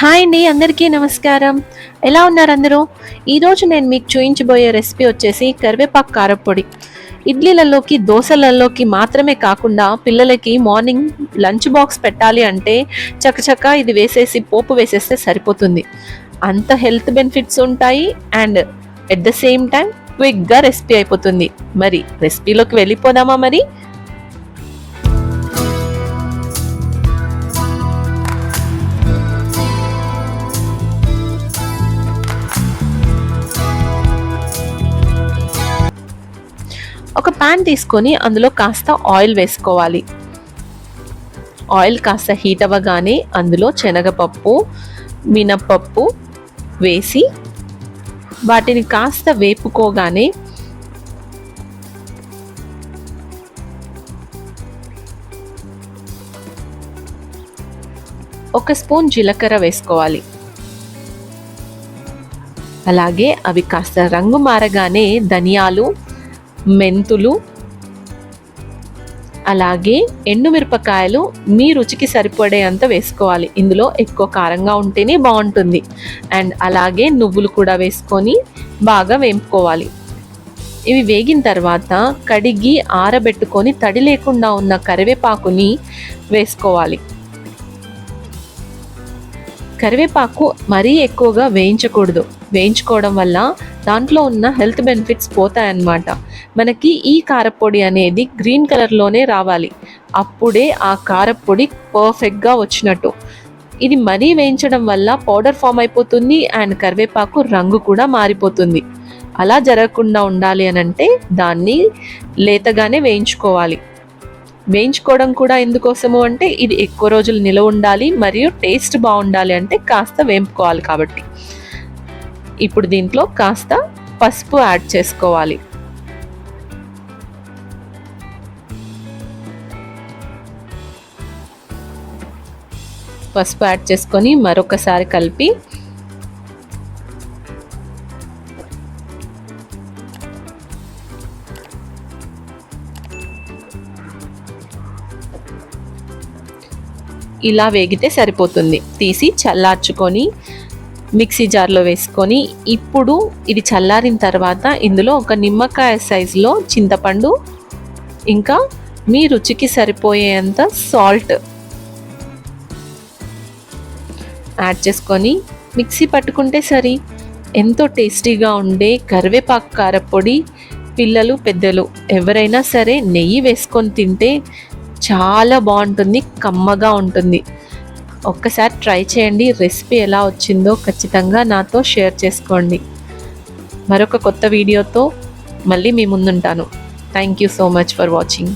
Hi అండి అందరికీ నమస్కారం. ఎలా ఉన్నారు అందరూ? ఈరోజు నేను మీకు చూయించబోయే రెసిపీ వచ్చేసి కరివేపాకు కారపొడి ఇడ్లీలలోకి దోశలలోకి మాత్రమే కాకుండా పిల్లలకి మార్నింగ్ లంచ్ బాక్స్ పెట్టాలి అంటే చకచక ఇది వేసేసి పోపు వేసేస్తే సరిపోతుంది. అంత హెల్త్ బెనిఫిట్స్ ఉంటాయి and at the same time క్విక్గా రెసిపీ అయిపోతుంది. మరి రెసిపీలోకి వెళ్ళిపోదామా మరి? ఒక ప్యాన్ తీసుకొని అందులో కాస్త ఆయిల్ వేసుకోవాలి. ఆయిల్ కాస్త హీట్ అవ్వగానే అందులో శనగపప్పు మినప్పప్పు వేసి వాటిని కాస్త వేపుకోగానే ఒక స్పూన్ జీలకర్ర వేసుకోవాలి. అలాగే అవి కాస్త రంగు మారగానే ధనియాలు మెంతులు అలాగే ఎండుమిరపకాయలు మీ రుచికి సరిపడే అంత వేసుకోవాలి. ఇందులో ఎక్కువ కారంగా ఉంటేనే బాగుంటుంది. అండ్ అలాగే నువ్వులు కూడా వేసుకొని బాగా వేపుకోవాలి. ఇవి వేగిన తర్వాత కడిగి ఆరబెట్టుకొని తడి లేకుండా ఉన్న కరివేపాకుని వేసుకోవాలి. కరివేపాకు మరీ ఎక్కువగా వేయించకూడదు. వేయించుకోవడం వల్ల దాంట్లో ఉన్న హెల్త్ బెనిఫిట్స్ పోతాయన్నమాట. మనకి ఈ కారపొడి అనేది గ్రీన్ కలర్లోనే రావాలి. అప్పుడే ఆ కారపొడి పర్ఫెక్ట్గా వచ్చినట్టు. ఇది మరీ వేయించడం వల్ల పౌడర్ ఫామ్ అయిపోతుంది అండ్ కరివేపాకు రంగు కూడా మారిపోతుంది. అలా జరగకుండా ఉండాలి అని అంటే దాన్ని లేతగానే వేయించుకోవాలి. వేయించుకోవడం కూడా ఎందుకోసము అంటే ఇది ఎక్కువ రోజులు నిలవ ఉండాలి మరియు టేస్ట్ బాగుండాలి అంటే కాస్త వేంపుకోవాలి కాబట్టి. ఇప్పుడు దీంట్లో కాస్త పసుపు యాడ్ చేసుకోవాలి. పసుపు యాడ్ చేసుకొని మరొకసారి కలిపి ఇలా వేగితే సరిపోతుంది. తీసి చల్లార్చుకొని మిక్సీ జార్లో వేసుకొని ఇప్పుడు ఇది చల్లారిన తర్వాత ఇందులో ఒక నిమ్మకాయ సైజులో చింతపండు ఇంకా మీ రుచికి సరిపోయేంత సాల్ట్ యాడ్ చేసుకొని మిక్సీ పట్టుకుంటే సరి. ఎంతో టేస్టీగా ఉండే కరివేపాకు కారపొడి పిల్లలు పెద్దలు ఎవరైనా సరే నెయ్యి వేసుకొని తింటే చాలా బాగుంటుంది కమ్మగా ఉంటుంది. ఒక్కసారి ట్రై చేయండి. రెసిపీ ఎలా వచ్చిందో ఖచ్చితంగా నాతో షేర్ చేసుకోండి. మరొక కొత్త వీడియోతో మళ్ళీ మీ ముందుంటాను. Thank you so much for watching